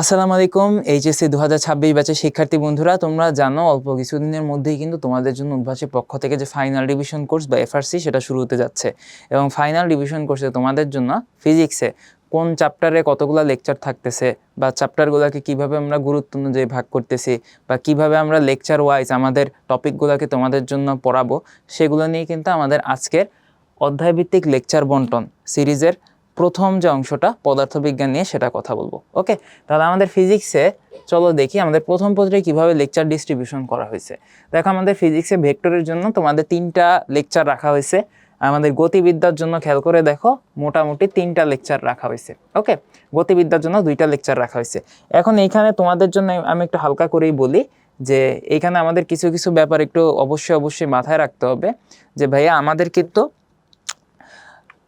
আসসালামু আলাইকুম, এইচএসসি দু হাজার ছাব্বিশ ব্যাচের শিক্ষার্থী বন্ধুরা, তোমরা জানো অল্প কিছুদিনের মধ্যেই কিন্তু তোমাদের জন্য উদ্ভাসের পক্ষ থেকে যে ফাইনাল রিভিশন কোর্স বা এফআরসি সেটা শুরু হতে যাচ্ছে। এবং ফাইনাল রিভিশন কোর্সে তোমাদের জন্য ফিজিক্সে কোন চ্যাপ্টারে কতগুলো লেকচার থাকতেছে বা চ্যাপ্টারগুলোকে কীভাবে আমরা গুরুত্ব অনুযায়ী ভাগ করতেছি বা কীভাবে আমরা লেকচার ওয়াইজ আমাদের টপিকগুলোকে তোমাদের জন্য পড়াবো, সেগুলো নিয়ে কিন্তু আমাদের আজকের অধ্যায়ভিত্তিক লেকচার বন্টন সিরিজের প্রথম যে অংশটা, পদার্থবিজ্ঞান নিয়ে সেটা কথা বলব। ওকে? তাহলে আমাদের ফিজিক্সে চলো দেখি আমাদের প্রথম পত্রে কীভাবে লেকচার ডিস্ট্রিবিউশন করা হয়েছে। দেখো আমাদের ফিজিক্সে ভেক্টরের জন্য তোমাদের তিনটা লেকচার রাখা হয়েছে। আমাদের গতিবিদ্যার জন্য খেয়াল করে দেখো, মোটামুটি তিনটা লেকচার রাখা হয়েছে। ওকে? গতিবিদ্যার জন্য দুইটা লেকচার রাখা হয়েছে। এখন এইখানে তোমাদের জন্য আমি একটু হালকা করেই বলি যে এইখানে আমাদের কিছু কিছু ব্যাপার একটু অবশ্যই অবশ্যই মাথায় রাখতে হবে যে ভাইয়া, আমাদের কিন্তু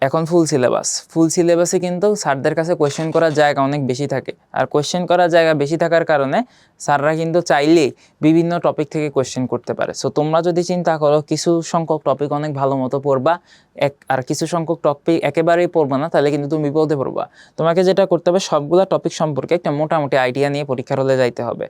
এখন ফুল সিলেবাস ফুল সিলেবাসে কিন্তু স্যারদের কাছে কোয়েশ্চেন করার জায়গা অনেক বেশি থাকে। আর কোয়েশ্চেন করার জায়গা বেশি থাকার কারণে স্যাররা কিন্তু চাইলেই বিভিন্ন টপিক থেকে কোয়েশ্চেন করতে পারে। সো তোমরা যদি চিন্তা করো, কিছু সংখ্যক টপিক অনেক ভালো মতো পড়বা, এক, আর কিছু সংখ্যক টপিক একেবারেই পড়বা না, তাহলে কিন্তু তুমি বিপদে পড়বা। তোমাকে যেটা করতে হবে, সবগুলা টপিক সম্পর্কে একটা মোটামুটি আইডিয়া নিয়ে পরীক্ষার হলে যাইতে হবে।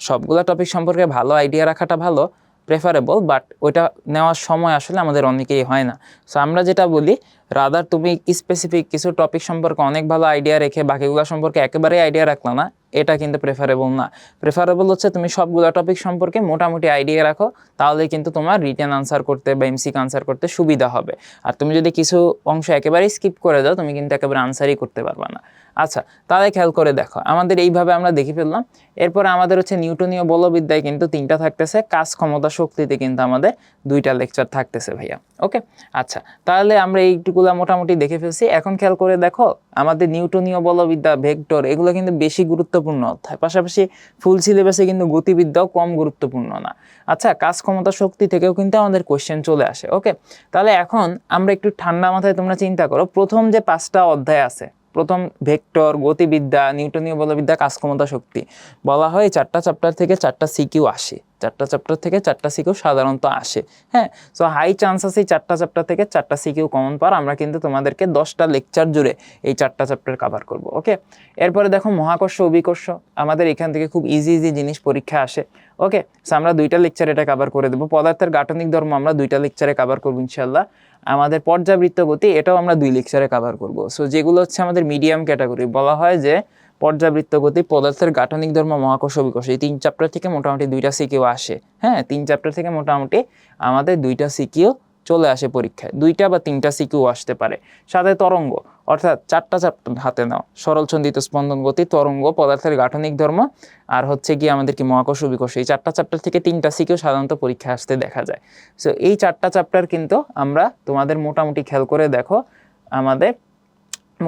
সবগুলা টপিক সম্পর্কে ভালো আইডিয়া রাখাটা ভালো প্রেফারেবল বাট ওইটা নেওয়ার সময় আসলে আমাদের অনেকেই হয় না। সো আমরা যেটা বলি রাদার তুমি স্পেসিফিক কিছু টপিক সম্পর্কে অনেক ভালো আইডিয়া রেখে বাকিগুলো সম্পর্কে একেবারেই আইডিয়া রাখলা না, এটা কিন্তু প্রেফারেবল না। প্রেফারেবল হচ্ছে তুমি সবগুলো টপিক সম্পর্কে মোটামুটি আইডিয়া রাখো তাহলে কিন্তু তোমার রিটার্ন আনসার করতে বা এমসিক আনসার করতে সুবিধা হবে। আর তুমি যদি কিছু অংশ একেবারেই স্কিপ করে দাও, তুমি কিন্তু একেবারে আনসারই করতে পারবে না। আচ্ছা তাহলে খেয়াল করে দেখো, আমাদের এইভাবে আমরা দেখে ফেললাম। এরপর আমাদের হচ্ছে নিউটনীয় বলবিদ্যায় কিন্তু তিনটা থাকতেছে, কাজ ক্ষমতা শক্তিতে কিন্তু আমাদের দুইটা লেকচার থাকতেছে ভাইয়া। ওকে আচ্ছা তাহলে আমরা এইটুকুলা মোটামুটি দেখে ফেলছি। এখন খেয়াল করে দেখো, আমাদের নিউটনীয় বলবিদ্যা, ভেক্টর, এগুলো কিন্তু বেশি গুরুত্বপূর্ণ অধ্যায়। পাশাপাশি ফুল সিলেবাসে কিন্তু গতিবিদ্যাও কম গুরুত্বপূর্ণ না। আচ্ছা কাজ ক্ষমতা শক্তি থেকেও কিন্তু আমাদের কোশ্চেন চলে আসে ওকে তাহলে এখন আমরা একটু ঠান্ডা মাথায় তোমরা চিন্তা করো, প্রথম যে পাঁচটা অধ্যায় আছে, প্রথম ভেক্টর, গতিবিদ্যা, নিউটনীয় বলবিদ্যা, কাজ ক্ষমতা শক্তি, বলা হয় চারটা চ্যাপ্টার থেকে চারটা সিকিউ আসে। চারটা চ্যাপ্টার থেকে চারটা সিকিউ সাধারণত আসে হ্যাঁ? সো হাই চান্স আছে এই চারটা চ্যাপ্টার থেকে চারটা সিকিউ কমন পার আমরা কিন্তু তোমাদেরকে দশটা লেকচার জুড়ে এই চারটা চ্যাপ্টার কভার করব ওকে এরপরে দেখো মহাকর্ষ, অভিকর্ষ, আমাদের এখান থেকে খুব ইজি ইজি জিনিস পরীক্ষা আসে ওকে সো আমরা দুইটা লেকচার এটা কভার করে দেবো। পদার্থের গাঠনিক ধর্ম আমরা দুইটা লেকচারে কভার করব ইনশাল্লাহ আমাদের পর্যাবৃত্ত গতি এটাও আমরা দুই লেকচারে কভার করব। সো যেগুলো হচ্ছে আমাদের মিডিয়াম ক্যাটাগরি বলা হয় যে পর্যাবৃত্ত গতি পদার্থের গাঠনিক ধর্ম, মহাকর্ষ বিকর্ষ, এই তিন চ্যাপ্টার থেকে মোটামুটি দুইটা সিকিউ আসে। হ্যাঁ তিন চ্যাপ্টার থেকে মোটামুটি আমাদের দুইটা সিকিউ চলে আসে পরীক্ষায়। দুইটা বা তিনটা সিকিউ আসতে পারে। সাথে তরঙ্গ, অর্থাৎ চারটা চ্যাপ্টার হাতে নাও। সরল ছন্দিত স্পন্দন গতি, তরঙ্গ, পদার্থের গাঠনিক ধর্ম, আর হচ্ছে কি আমাদের কি মহাকর্ষ বিকর্ষ, এই চারটা চ্যাপ্টার থেকে তিনটা সিকিউ সাধারণত পরীক্ষায় আসতে দেখা যায়। সো এই চারটা চ্যাপ্টার কিন্তু আমরা তোমাদের মোটামুটি খেয়াল করে দেখো, আমাদের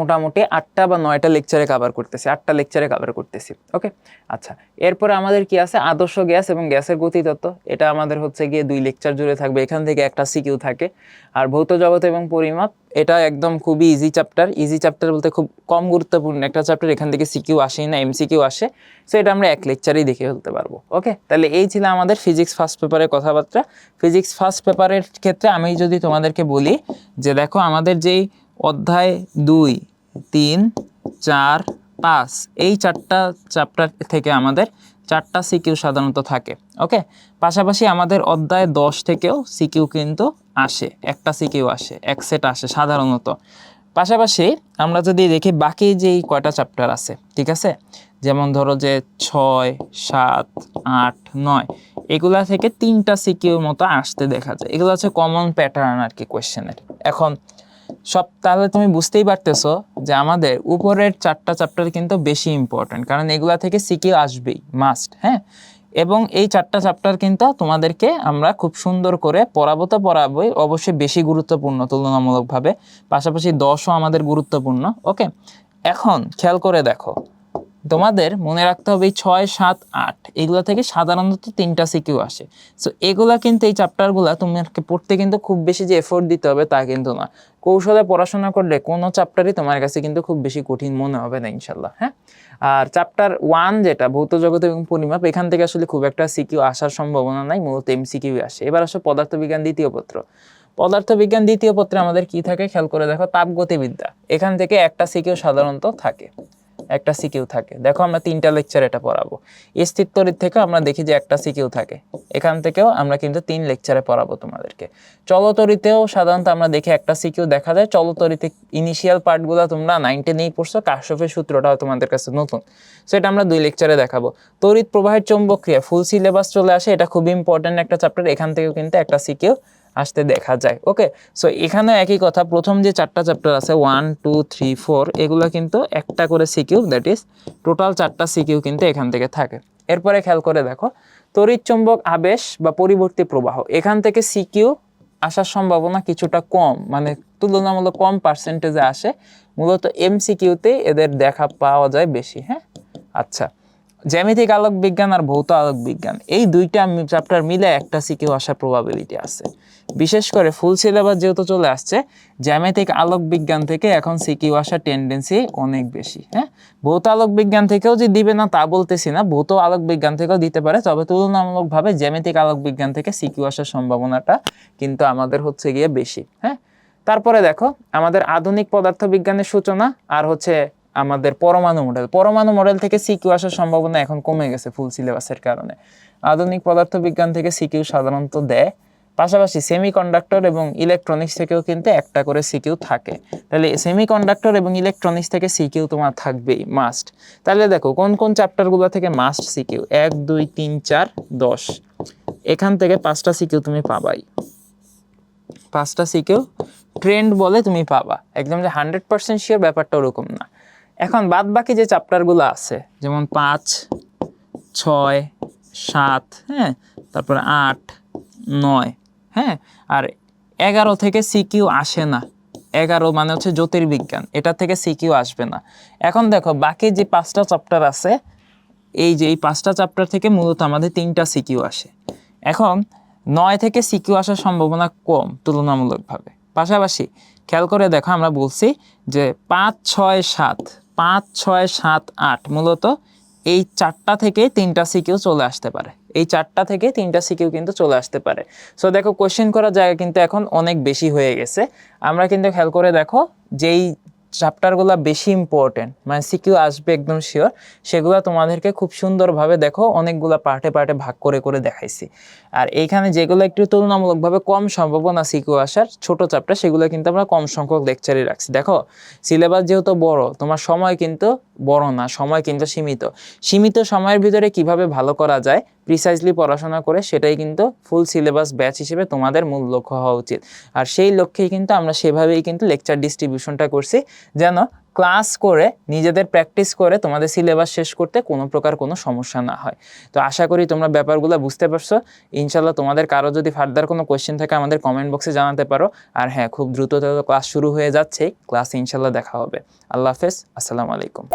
মোটামুটি আটটা বা নয়টা লেকচারে কভার করতেছি, আটটা লেকচারে কভার করতেছি ওকে আচ্ছা এরপরে আমাদের কি আছে? আদর্শ গ্যাস এবং গ্যাসের গতিতত্ত্ব এটা আমাদের হচ্ছে গিয়ে দুই লেকচার জুড়ে থাকবে, এখান থেকে একটা সিকিউ থাকে। আর ভৌত জগৎ এবং পরিমাপ, এটা একদম খুবই ইজি চ্যাপ্টার ইজি চ্যাপ্টার বলতে খুব কম গুরুত্বপূর্ণ একটা চ্যাপ্টার এখান থেকে সিকিউ আসেই না এমসিকিউ আসে। সো এটা আমরা এক লেকচারেই দেখে ফেলতে পারব ওকে তাহলে এই ছিল আমাদের ফিজিক্স ফার্স্ট পেপারের কথাবার্তা। ফিজিক্স ফার্স্ট পেপারের ক্ষেত্রে আমি যদি তোমাদেরকে বলি যে, দেখো, আমাদের যেই অধ্যায় দুই, তিন, চার, পাঁচ। এই চারটা চ্যাপ্টার থেকে আমাদের চারটা সিকিউ সাধারণত থাকে ওকে পাশাপাশি আমাদের অধ্যায় দশ থেকেও সিকিউ কিন্তু আসে, একটা সিকিউ আসে, এক সেট আসে সাধারণত। পাশাপাশি আমরা যদি দেখি বাকি যেই কয়টা চ্যাপ্টার আছে, ঠিক আছে? যেমন ধরো যে ছয়, সাত, আট, নয়, এগুলা থেকে তিনটা সিকিউর মতো আসতে দেখা যায়। এগুলো হচ্ছে কমন প্যাটার্ন আর কি কোয়েশ্চেনের এখন সব তাহলে তুমি বুঝতেই পারতেছো যে আমাদের উপরের চারটা চ্যাপ্টার কিন্তু বেশি ইম্পর্ট্যান্ট কারণ এগুলা থেকে সিকিউ আসবেই মাস্ট হ্যাঁ? এবং এই চারটা চ্যাপ্টার কিন্তু তোমাদেরকে আমরা খুব সুন্দর করে পড়াবো তো পড়াবোই, অবশ্যই বেশি গুরুত্বপূর্ণ, তুলনামূলকভাবে। পাশাপাশি দশও আমাদের গুরুত্বপূর্ণ ওকে এখন খেয়াল করে দেখো তোমাদের মনে রাখতে হবে ছয়, সাত, আট। এগুলো থেকে সাধারণত তিনটা সিকিউ আসে। সো এগুলা কিন্তু এই চ্যাপ্টারগুলো তোমাকে পড়তে কিন্তু খুব বেশি যে এফোর্ট দিতে হবে তা কিন্তু না কৌশলে পড়াশোনা করলে কোনো চ্যাপ্টারই তোমার কাছে কিন্তু খুব বেশি কঠিন মনে হবে না ইনশাল্লাহ হ্যাঁ? আর চ্যাপ্টার ওয়ান যেটা, ভৌত জগৎ এবং পরিমাপ, এখান থেকে আসলে খুব একটা সিকিউ আসার সম্ভাবনা নাই, মূলত এমসিকিউ আসে। এবার আসো পদার্থবিজ্ঞান দ্বিতীয় পত্র। পদার্থবিজ্ঞান দ্বিতীয় পত্রে আমাদের কি থাকে? খেয়াল করে দেখো, তাপগতিবিদ্যা। এখান থেকে একটা সিকিউ সাধারণত থাকে। একটা সিকিউ থাকে। দেখো আমরা তিনটা লেকচার এটা পড়াবো। স্থির তড়িৎ থেকে আমরা দেখি যে একটা সিকিউ থাকে। এখান থেকেও আমরা কিন্তু তিন লেকচারে পড়াবো তোমাদেরকে। চলতরিতেও সাধারণত আমরা দেখি একটা সিকিউ দেখা যায়। চলতরিতে ইনিশিয়াল পার্টগুলো তোমরা নাইনটে নেই পড়ছো। কাশ্যপের সূত্রটাও তোমাদের কাছে নতুন। সেটা আমরা দুই লেকচারে দেখাবো। তড়িৎ প্রবাহের চৌম্বক ক্রিয়া ফুল সিলেবাস চলে আসে। এটা খুবই ইম্পর্ট্যান্ট একটা চ্যাপ্টার এখান থেকেও কিন্তু একটা সিকিউ আসতে দেখা যায়। ওকে সো এখানে একই কথা। প্রথম যে চারটা চ্যাপ্টার আছে ওয়ান টু থ্রি ফোর এগুলো কিন্তু একটা করে সিকিউ দ্যাট ইজ টোটাল চারটা সিকিউ কিন্তু এখান থেকে থাকে। এরপরে খেয়াল করে দেখো, তড়িৎ চৌম্বক আবেশ বা পরিবর্তী প্রবাহ, এখান থেকে সিকিউ আসার সম্ভাবনা কিছুটা কম মানে তুলনামূলক কম পার্সেন্টেজে আসে। মূলত এমসিকিউতে এদের দেখা পাওয়া যায় বেশি হ্যাঁ? আচ্ছা। জ্যামিতিক আলোক বিজ্ঞান আর ভৌত আলোক বিজ্ঞান, এই দুইটা চ্যাপ্টার মিলে একটা সিকিউ আসার প্রবাবিলিটি আছে। বিশেষ করে ফুল সিলেবাস যেহেতু চলে আসছে, জ্যামিতিক আলোক বিজ্ঞান থেকে এখন সিকিউ আসার টেন্ডেন্সি অনেক বেশি হ্যাঁ? ভৌত আলোক বিজ্ঞান থেকেও যে দিবে না তা বলতেছি না, ভৌত আলোক বিজ্ঞান থেকেও দিতে পারে, তবে তুলনামূলকভাবে জ্যামিতিক আলোক বিজ্ঞান থেকে সিকিউ আসার সম্ভাবনাটা কিন্তু আমাদের হচ্ছে গিয়ে বেশি হ্যাঁ? তারপরে দেখো, আমাদের আধুনিক পদার্থবিজ্ঞানের সূচনা আর হচ্ছে আমাদের পরমাণু মডেল পরমাণু মডেল থেকে সিকিউ আসার সম্ভাবনা এখন কমে গেছে ফুল সিলেবাসের কারণে। আধুনিক পদার্থবিজ্ঞান থেকে সিকিউ সাধারণত দেয়। পাশাপাশি সেমিকন্ডাক্টর এবং ইলেকট্রনিক্স থেকেও কিন্তু একটা করে সিকিউ থাকে। তাহলে সেমিকন্ডাক্টর এবং ইলেকট্রনিক্স থেকে সিকিউ তোমার থাকবেই মাস্ট তাহলে দেখো, কোন কোন চ্যাপ্টারগুলো থেকে মাস্ট সিকিউ এক, দুই, তিন, চার, দশ। এখান থেকে পাঁচটা সিকিউ তুমি পাবাই। পাঁচটা সিকেও ট্রেন্ড বলে তুমি পাবা। একদম যে হান্ড্রেড পার্সেন্ট শিওর ব্যাপারটা ওরকম না। এখন বাদ বাকি যে চ্যাপ্টারগুলো আছে, যেমন পাঁচ, ছয়, সাত হ্যাঁ তারপরে আট, নয় হ্যাঁ আর এগারো থেকে সিকিউ আসে না। এগারো মানে হচ্ছে জ্যোতির্বিজ্ঞান, এটা থেকে সিকিউ আসবে না। এখন দেখো, বাকি যে পাঁচটা চ্যাপ্টার আছে, এই যে, এই পাঁচটা চ্যাপ্টার থেকে মূলত আমাদের তিনটা সিকিউ আসে। এখন নয় থেকে সিকিউ আসার সম্ভাবনা কম তুলনামূলকভাবে। পাশাপাশি খেয়াল করে দেখো, আমরা বলছি যে পাঁচ, ছয়, সাত পাঁচ, ছয়, সাত, আট মূলত এই চারটা থেকে তিনটা সিকিউ চলে আসতে পারে। এই চারটা থেকে তিনটা সিকিউ কিন্তু চলে আসতে পারে। সো দেখো কোশ্চেন করার জায়গা কিন্তু এখন অনেক বেশি হয়ে গেছে। আমরা কিন্তু খেয়াল করে দেখো, যেই চ্যাপ্টারগুলো বেশি ইম্পর্টেন্ট মানে সিকিউ আসবে একদম শিওর সেগুলো তোমাদেরকে খুব সুন্দরভাবে দেখো, অনেকগুলো পার্টে পার্টে ভাগ করে করে দেখাইছি। আর এইখানে যেগুলো একটু তুলনামূলকভাবে কম সম্ভাবনা সিকিউ আসার ছোট চ্যাপ্টার সেগুলো কিন্তু আমরা কম সংখ্যক লেকচারই রাখছি। দেখো সিলেবাস যেহেতু বড়, তোমার সময় কিন্তু বড় না, সময় কিন্তু সীমিত। সীমিত সময়ের ভিতরে কীভাবে ভালো করা যায় প্রিসাইজলি পড়াশোনা করে সেটাই কিন্তু ফুল সিলেবাস ব্যাচ হিসেবে তোমাদের মূল লক্ষ্য হওয়া উচিত। আর সেই লক্ষ্যেই কিন্তু আমরা সেভাবেই কিন্তু লেকচার ডিস্ট্রিবিউশনটা করছি, যেন ক্লাস করে, নিজেদের প্র্যাকটিস করে তোমাদের সিলেবাস শেষ করতে কোনো প্রকার কোনো সমস্যা না হয়। তো আশা করি তোমরা ব্যাপারগুলো বুঝতে পারছ। ইনশাল্লাহ তোমাদের কারও যদি ফার্দার কোনো কোয়েশ্চেন থাকে আমাদের কমেন্ট বক্সে জানাতে পারো। আর হ্যাঁ খুব দ্রুত ক্লাস শুরু হয়ে যাচ্ছে ক্লাস ইনশাল্লাহ দেখা হবে। আল্লাহ হাফেজ, আসসালামু আলাইকুম।